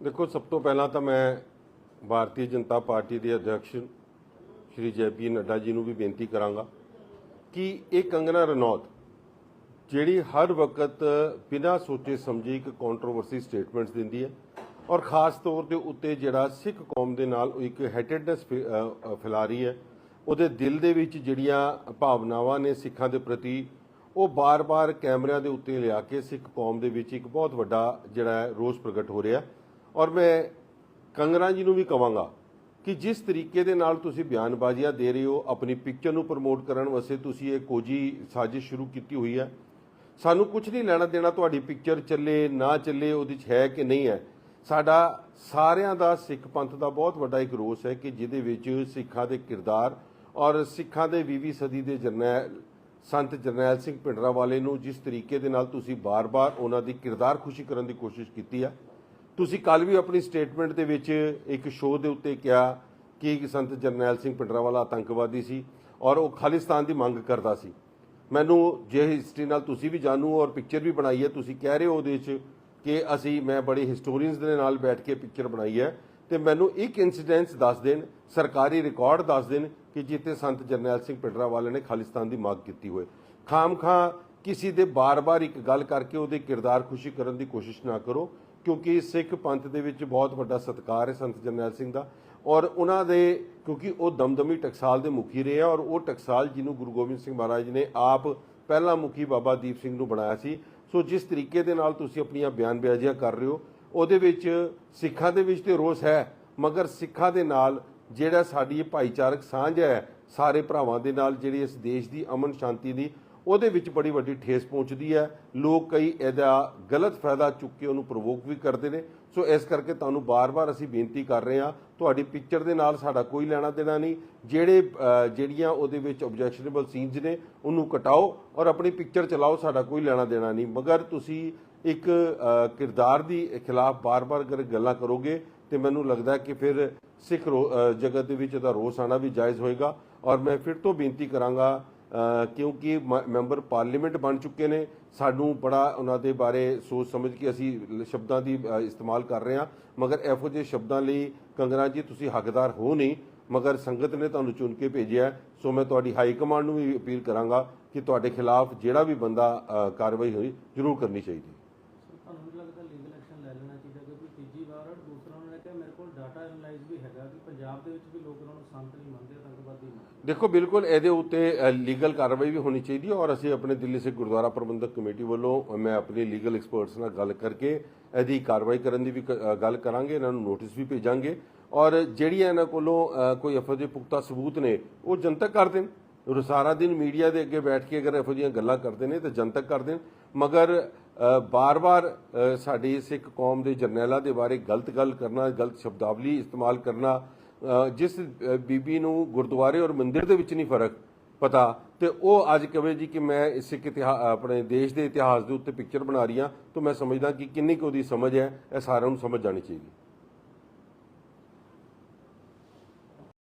ਦੇਖੋ, ਸਭ ਤੋਂ ਪਹਿਲਾਂ ਤਾਂ ਮੈਂ ਭਾਰਤੀ ਜਨਤਾ ਪਾਰਟੀ ਦੇ ਅਧਿਕਸ਼ ਸ਼੍ਰੀ ਜੈਪੀ ਨੱਡਾ ਜੀ ਨੂੰ ਵੀ ਬੇਨਤੀ ਕਰਾਂਗਾ ਕਿ ਇਹ ਕੰਗਨਾ ਰਣੌਤ, ਜਿਹੜੀ ਹਰ ਵਕਤ ਬਿਨਾਂ ਸੋਚੇ ਸਮਝੇ ਇੱਕ ਕੰਟਰੋਵਰਸੀ ਸਟੇਟਮੈਂਟਸ ਦਿੰਦੀ ਹੈ ਔਰ ਖਾਸ ਤੌਰ ਦੇ ਉੱਤੇ ਜਿਹੜਾ ਸਿੱਖ ਕੌਮ ਦੇ ਨਾਲ ਉਹ ਇੱਕ ਹੈਟਡਨੈਸ ਫੈਲਾ ਰਹੀ ਹੈ, ਉਹਦੇ ਦਿਲ ਦੇ ਵਿੱਚ ਜਿਹੜੀਆਂ ਭਾਵਨਾਵਾਂ ਨੇ ਸਿੱਖਾਂ ਦੇ ਪ੍ਰਤੀ ਉਹ ਬਾਰ-ਬਾਰ ਕੈਮਰਿਆਂ ਦੇ ਉੱਤੇ ਲਿਆ ਕੇ ਸਿੱਖ ਕੌਮ ਦੇ ਵਿੱਚ ਇੱਕ ਬਹੁਤ ਵੱਡਾ ਜਿਹੜਾ ਹੈ ਰੋਸ ਪ੍ਰਗਟ ਹੋ ਰਿਹਾ। ਔਰ ਮੈਂ ਕੰਗਨਾ ਜੀ ਨੂੰ ਵੀ ਕਵਾਂਗਾ ਕਿ ਜਿਸ ਤਰੀਕੇ ਦੇ ਨਾਲ ਤੁਸੀਂ ਬਿਆਨਬਾਜ਼ੀਆਂ ਦੇ ਰਹੇ ਹੋ, ਆਪਣੀ ਪਿਕਚਰ ਨੂੰ ਪ੍ਰਮੋਟ ਕਰਨ ਵਾਸਤੇ ਤੁਸੀਂ ਇਹ ਕੋਜੀ ਸਾਜ਼ਿਸ਼ ਸ਼ੁਰੂ ਕੀਤੀ ਹੋਈ ਹੈ। ਸਾਨੂੰ ਕੁਝ ਨਹੀਂ ਲੈਣਾ ਦੇਣਾ, ਤੁਹਾਡੀ ਪਿਕਚਰ ਚੱਲੇ, ਨਾ ਚੱਲੇ, ਉਹਦੇ 'ਚ ਹੈ ਕਿ ਨਹੀਂ ਹੈ। ਸਾਡਾ ਸਾਰਿਆਂ ਦਾ ਸਿੱਖ ਪੰਥ ਦਾ ਬਹੁਤ ਵੱਡਾ ਇੱਕ ਰੋਸ ਹੈ ਕਿ ਜਿਹਦੇ ਵਿੱਚ ਸਿੱਖਾਂ ਦੇ ਕਿਰਦਾਰ ਔਰ ਸਿੱਖਾਂ ਦੇ 20ਵੀਂ ਸਦੀ ਦੇ ਜਰਨੈਲ ਸੰਤ ਜਰਨੈਲ ਸਿੰਘ ਭਿੰਡਰਾ ਵਾਲੇ ਨੂੰ ਜਿਸ ਤਰੀਕੇ ਦੇ ਨਾਲ ਤੁਸੀਂ ਬਾਰ-ਬਾਰ ਉਹਨਾਂ ਦੀ ਕਿਰਦਾਰ ਖੁਸ਼ੀ ਕਰਨ ਦੀ ਕੋਸ਼ਿਸ਼ ਕੀਤੀ ਆ, ਤੁਸੀਂ ਕੱਲ ਵੀ ਆਪਣੀ ਸਟੇਟਮੈਂਟ ਦੇ ਵਿੱਚ ਇੱਕ ਸ਼ੋਅ ਦੇ ਉੱਤੇ ਕਿਹਾ ਕਿ ਸੰਤ ਜਰਨੈਲ ਸਿੰਘ ਪਿੰਡਰਾਵਾਲਾ ਆਤੰਕਵਾਦੀ ਸੀ ਔਰ ਉਹ ਖਾਲਿਸਤਾਨ ਦੀ ਮੰਗ ਕਰਦਾ ਸੀ। ਮੈਨੂੰ ਜੇ ਹਿਸਟਰੀ ਨਾਲ ਤੁਸੀਂ ਵੀ ਜਾਣੂ ਔਰ ਪਿਕਚਰ ਵੀ ਬਣਾਈ ਹੈ, ਤੁਸੀਂ ਕਹਿ ਰਹੇ ਹੋ ਉਹਦੇ ਵਿੱਚ ਕਿ ਅਸੀਂ, ਮੈਂ ਬੜੇ ਹਿਸਟੋਰੀਅਨਸ ਦੇ ਨਾਲ ਬੈਠ ਕੇ ਪਿਕਚਰ ਬਣਾਈ ਹੈ। ਤੇ ਮੈਨੂੰ ਇੱਕ ਇਨਸੀਡੈਂਸ ਦੱਸ ਦੇਣ, ਸਰਕਾਰੀ ਰਿਕਾਰਡ ਦੱਸ ਦੇਣ ਕਿ ਜਿੱਥੇ ਸੰਤ ਜਰਨੈਲ ਸਿੰਘ ਪਿੰਡਰਾਵਾਲੇ ਨੇ ਖਾਲਿਸਤਾਨ ਦੀ ਮੰਗ ਕੀਤੀ ਹੋਏ। ਖਾਮ ਖਾਂ ਕਿਸੇ ਦੇ ਬਾਰ-ਬਾਰ ਇੱਕ ਗੱਲ ਕਰਕੇ ਉਹਦੇ ਕਿਰਦਾਰ ਖੁਸ਼ੀ ਕਰਨ ਦੀ ਕੋਸ਼ਿਸ਼ ਨਾ ਕਰੋ, ਕਿਉਂਕਿ ਸਿੱਖ ਪੰਥ ਦੇ ਵਿੱਚ ਬਹੁਤ ਵੱਡਾ ਸਤਿਕਾਰ ਹੈ ਸੰਤ ਜਰਨੈਲ ਸਿੰਘ ਦਾ ਔਰ ਉਹਨਾਂ ਦੇ, ਕਿਉਂਕਿ ਉਹ ਦਮਦਮੀ ਟਕਸਾਲ ਦੇ ਮੁਖੀ ਰਹੇ ਆ ਔਰ ਉਹ ਟਕਸਾਲ ਜਿਹਨੂੰ ਗੁਰੂ ਗੋਬਿੰਦ ਸਿੰਘ ਮਹਾਰਾਜ ਨੇ ਆਪ ਪਹਿਲਾ ਮੁਖੀ ਬਾਬਾ ਦੀਪ ਸਿੰਘ ਨੂੰ ਬਣਾਇਆ ਸੀ। ਸੋ ਜਿਸ ਤਰੀਕੇ ਦੇ ਨਾਲ ਤੁਸੀਂ ਆਪਣੀਆਂ ਬਿਆਨਬਾਜ਼ੀਆਂ ਕਰ ਰਹੇ ਹੋ ਉਹਦੇ ਵਿੱਚ ਸਿੱਖਾਂ ਦੇ ਵਿੱਚ ਤੇ ਰੋਸ ਹੈ, ਮਗਰ ਸਿੱਖਾਂ ਦੇ ਨਾਲ ਜਿਹੜਾ ਸਾਡੀ ਇਹ ਭਾਈਚਾਰਕ ਸਾਂਝ ਹੈ, ਸਾਰੇ ਭਰਾਵਾਂ ਦੇ ਨਾਲ ਜਿਹੜੀ ਇਸ ਦੇਸ਼ ਦੀ ਅਮਨ ਸ਼ਾਂਤੀ ਦੀ, ਉਹਦੇ ਵਿੱਚ ਬੜੀ ਵੱਡੀ ਠੇਸ ਪਹੁੰਚਦੀ ਹੈ। ਲੋਕ ਕਈ ਇਹਦਾ ਗਲਤ ਫਾਇਦਾ ਚੁੱਕ ਕੇ ਉਹਨੂੰ ਪ੍ਰੋਵੋਕ ਵੀ ਕਰਦੇ ਨੇ। ਸੋ ਇਸ ਕਰਕੇ ਤੁਹਾਨੂੰ ਬਾਰ-ਬਾਰ ਅਸੀਂ ਬੇਨਤੀ ਕਰ ਰਹੇ ਹਾਂ, ਤੁਹਾਡੀ ਪਿਕਚਰ ਦੇ ਨਾਲ ਸਾਡਾ ਕੋਈ ਲੈਣਾ ਦੇਣਾ ਨਹੀਂ। ਜਿਹੜੇ ਜਿਹੜੀਆਂ ਉਹਦੇ ਵਿੱਚ ਆਬਜੈਕਸ਼ਨੇਬਲ ਸੀਨਸ ਨੇ, ਉਹਨੂੰ ਕਟਾਓ ਔਰ ਆਪਣੀ ਪਿਕਚਰ ਚਲਾਓ, ਸਾਡਾ ਕੋਈ ਲੈਣਾ ਦੇਣਾ ਨਹੀਂ। ਮਗਰ ਤੁਸੀਂ ਇੱਕ ਕਿਰਦਾਰ ਦੀ ਖਿਲਾਫ ਬਾਰ-ਬਾਰ ਅਗਰ ਗੱਲਾਂ ਕਰੋਗੇ ਤੇ ਮੈਨੂੰ ਲੱਗਦਾ ਕਿ ਫਿਰ ਸਿੱਖ ਰੋ- ਜਗਤ ਦੇ ਵਿੱਚ ਇਹਦਾ ਰੋਸ ਆਣਾ ਵੀ ਜਾਇਜ਼ ਹੋਏਗਾ। ਔਰ ਮੈਂ ਫਿਰ ਤੋਂ ਬੇਨਤੀ ਕਰਾਂਗਾ ਕਿਉਂਕਿ ਮ- ਮੈਂਬਰ ਪਾਰਲੀਮੈਂਟ ਬਣ ਚੁੱਕੇ ਨੇ, ਸਾਨੂੰ ਬੜਾ ਉਹਨਾਂ ਦੇ ਬਾਰੇ ਸੋਚ ਸਮਝ ਕੇ ਅਸੀਂ ਸ਼ਬਦਾਂ ਦੀ ਇਸਤੇਮਾਲ ਕਰ ਰਹੇ ਹਾਂ। ਮਗਰ ਇਹੋ ਜਿਹੇ ਸ਼ਬਦਾਂ ਲਈ ਕੰਗਨਾ ਜੀ, ਤੁਸੀਂ ਹੱਕਦਾਰ ਹੋ ਨਹੀਂ, ਮਗਰ ਸੰਗਤ ਨੇ ਤੁਹਾਨੂੰ ਚੁਣ ਕੇ ਭੇਜਿਆ ਸੋ ਮੈਂ ਤੁਹਾਡੀ ਹਾਈ ਕਮਾਂਡ ਨੂੰ ਵੀ ਅਪੀਲ ਕਰਾਂਗਾ ਕਿ ਤੁਹਾਡੇ ਖਿਲਾਫ ਜਿਹੜਾ ਵੀ ਬੰਦਾ ਕਾਰਵਾਈ ਹੋਈ, ਜ਼ਰੂਰ ਕਰਨੀ ਚਾਹੀਦੀ ਹੈ ਤੁਹਾਨੂੰ ਵੀ ਲੱਗਦਾ ਲੀਗਲ ਐਕਸ਼ਨ ਲੈ ਲੈਣਾ ਚਾਹੀਦਾ ਕਿਉਂਕਿ ਤੀਜੀ ਵਾਰ ਔਰ ਦੂਸਰਾ ਉਹਨਾਂ ਨੇ ਕਿਹਾ ਮੇਰੇ ਕੋਲ ਡਾਟਾ ਐਨਾਲਾਈਜ਼ ਵੀ ਹੈਗਾ ਕਿ ਪੰਜਾਬ ਦੇ ਵਿੱਚ ਵੀ ਲੋਕ ਉਹਨਾਂ ਨੂੰ ਸੰਤ ਨਹੀਂ ਮੰਨਦੇ, ਆਤੰਕਵਾਦੀ ਮੰਨਦੇ। ਦੇਖੋ, ਬਿਲਕੁਲ ਇਹਦੇ ਉੱਤੇ ਲੀਗਲ ਕਾਰਵਾਈ ਵੀ ਹੋਣੀ ਚਾਹੀਦੀ ਹੈ ਔਰ ਅਸੀਂ ਆਪਣੇ ਦਿੱਲੀ ਸਿੱਖ ਗੁਰਦੁਆਰਾ ਪ੍ਰਬੰਧਕ ਕਮੇਟੀ ਵੱਲੋਂ ਮੈਂ ਆਪਣੇ ਲੀਗਲ ਐਕਸਪਰਟਸ ਨਾਲ ਗੱਲ ਕਰਕੇ ਇਹਦੀ ਕਾਰਵਾਈ ਕਰਨ ਦੀ ਵੀ ਗੱਲ ਕਰਾਂਗੇ, ਇਹਨਾਂ ਨੂੰ ਨੋਟਿਸ ਵੀ ਭੇਜਾਂਗੇ ਔਰ ਜਿਹੜੀਆਂ ਇਹਨਾਂ ਕੋਲੋਂ ਕੋਈ ਇਹੋ ਜਿਹੇ ਪੁਖਤਾ ਸਬੂਤ ਨੇ, ਉਹ ਜਨਤਕ ਕਰ ਦੇਣ। ਉਹ ਸਾਰਾ ਦਿਨ ਮੀਡੀਆ ਦੇ ਅੱਗੇ ਬੈਠ ਕੇ ਅਗਰ ਇਹੋ ਜਿਹੀਆਂ ਗੱਲਾਂ ਕਰਦੇ ਨੇ ਤਾਂ ਜਨਤਕ ਕਰਦੇ ਨੇ। ਮਗਰ ਅ, ਬਾਰ-ਬਾਰ ਸਾਡੀ ਸਿੱਖ ਕੌਮ ਦੇ ਜਰਨੈਲਾਂ ਦੇ ਬਾਰੇ ਗਲਤ ਗੱਲ ਕਰਨਾ ਗਲਤ ਸ਼ਬਦਾਵਲੀ ਇਸਤੇਮਾਲ ਕਰਨਾ ਜਿਸ ਬੀਬੀ ਨੂੰ ਗੁਰਦੁਆਰੇ ਔਰ ਮੰਦਿਰ ਦੇ ਵਿੱਚ ਨਹੀਂ ਫ਼ਰਕ ਪਤਾ ਤੇ ਉਹ ਅੱਜ ਕਵੇ ਜੀ ਕਿ ਮੈਂ ਇਸ ਸਿੱਖ ਇਤਿਹਾਸ ਆਪਣੇ ਦੇਸ਼ ਦੇ ਇਤਿਹਾਸ ਦੇ ਉੱਤੇ ਪਿਕਚਰ ਬਣਾ ਰਹੀ ਹਾਂ ਤਾਂ ਮੈਂ ਸਮਝਦਾ ਕਿ ਕਿੰਨੀ ਕੁ ਉਹਦੀ ਸਮਝ ਹੈ ਇਹ ਸਾਰਿਆਂ ਨੂੰ ਸਮਝ ਜਾਣੀ ਚਾਹੀਦੀ।